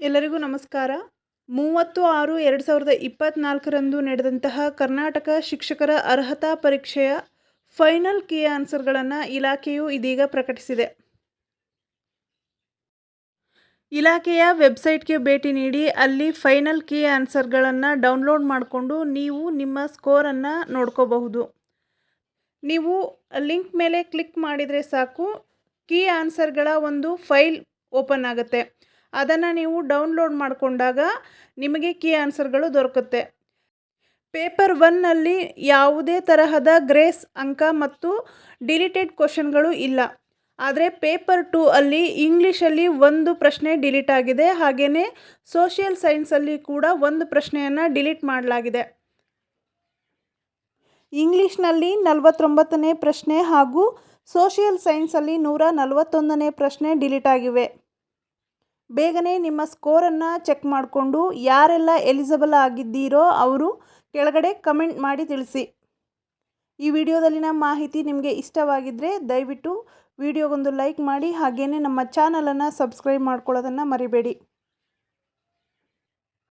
ಎಲ್ಲರಿಗೂ ನಮಸ್ಕಾರ. ಮೂವತ್ತು ಆರು ಎರಡು ಸಾವಿರದ ಇಪ್ಪತ್ತ್ನಾಲ್ಕರಂದು ನಡೆದಂತಹ ಕರ್ನಾಟಕ ಶಿಕ್ಷಕರ ಅರ್ಹತಾ ಪರೀಕ್ಷೆಯ ಫೈನಲ್ ಕೀ ಆನ್ಸರ್ಗಳನ್ನು ಇಲಾಖೆಯು ಇದೀಗ ಪ್ರಕಟಿಸಿದೆ. ಇಲಾಖೆಯ ವೆಬ್ಸೈಟ್ಗೆ ಭೇಟಿ ನೀಡಿ ಅಲ್ಲಿ ಫೈನಲ್ ಕೀ ಆನ್ಸರ್ಗಳನ್ನು ಡೌನ್ಲೋಡ್ ಮಾಡಿಕೊಂಡು ನೀವು ನಿಮ್ಮ ಸ್ಕೋರನ್ನು ನೋಡ್ಕೋಬಹುದು. ನೀವು ಲಿಂಕ್ ಮೇಲೆ ಕ್ಲಿಕ್ ಮಾಡಿದರೆ ಸಾಕು. ಕೀ ಆನ್ಸರ್ಗಳ ಒಂದು ಫೈಲ್ ಓಪನ್ ಆಗುತ್ತೆ. ಅದನ್ನು ನೀವು ಡೌನ್ಲೋಡ್ ಮಾಡಿಕೊಂಡಾಗ ನಿಮಗೆ ಕೀ ಆನ್ಸರ್ಗಳು ದೊರಕುತ್ತೆ. ಪೇಪರ್ ಒನ್ನಲ್ಲಿ ಯಾವುದೇ ತರಹದ ಗ್ರೇಸ್ ಅಂಕ ಮತ್ತು ಡಿಲೀಟೆಡ್ ಕ್ವಶನ್ಗಳು ಇಲ್ಲ. ಆದರೆ ಪೇಪರ್ ಟೂ ಅಲ್ಲಿ ಇಂಗ್ಲೀಷಲ್ಲಿ ಒಂದು ಪ್ರಶ್ನೆ ಡಿಲೀಟ್ ಆಗಿದೆ. ಹಾಗೆಯೇ ಸೋಷಿಯಲ್ ಸೈನ್ಸಲ್ಲಿ ಕೂಡ ಒಂದು ಪ್ರಶ್ನೆಯನ್ನು ಡಿಲೀಟ್ ಮಾಡಲಾಗಿದೆ. ಇಂಗ್ಲೀಷ್ನಲ್ಲಿ ನಲವತ್ತೊಂಬತ್ತನೇ ಪ್ರಶ್ನೆ ಹಾಗೂ ಸೋಷಿಯಲ್ ಸೈನ್ಸಲ್ಲಿ ನೂರ ನಲವತ್ತೊಂದನೇ ಪ್ರಶ್ನೆ ಡಿಲೀಟ್ ಆಗಿವೆ. ಬೇಗನೆ ನಿಮ್ಮ ಸ್ಕೋರನ್ನು ಚೆಕ್ ಮಾಡಿಕೊಂಡು ಯಾರೆಲ್ಲ ಎಲಿಜಿಬಲ್ ಆಗಿದ್ದೀರೋ ಅವರು ಕೆಳಗಡೆ ಕಮೆಂಟ್ ಮಾಡಿ ತಿಳಿಸಿ. ಈ ವಿಡಿಯೋದಲ್ಲಿನ ಮಾಹಿತಿ ನಿಮಗೆ ಇಷ್ಟವಾಗಿದ್ದರೆ ದಯವಿಟ್ಟು ವಿಡಿಯೋಗೊಂದು ಲೈಕ್ ಮಾಡಿ ಹಾಗೆಯೇ ನಮ್ಮ ಚಾನಲನ್ನು ಸಬ್ಸ್ಕ್ರೈಬ್ ಮಾಡ್ಕೊಳ್ಳೋದನ್ನು ಮರಿಬೇಡಿ.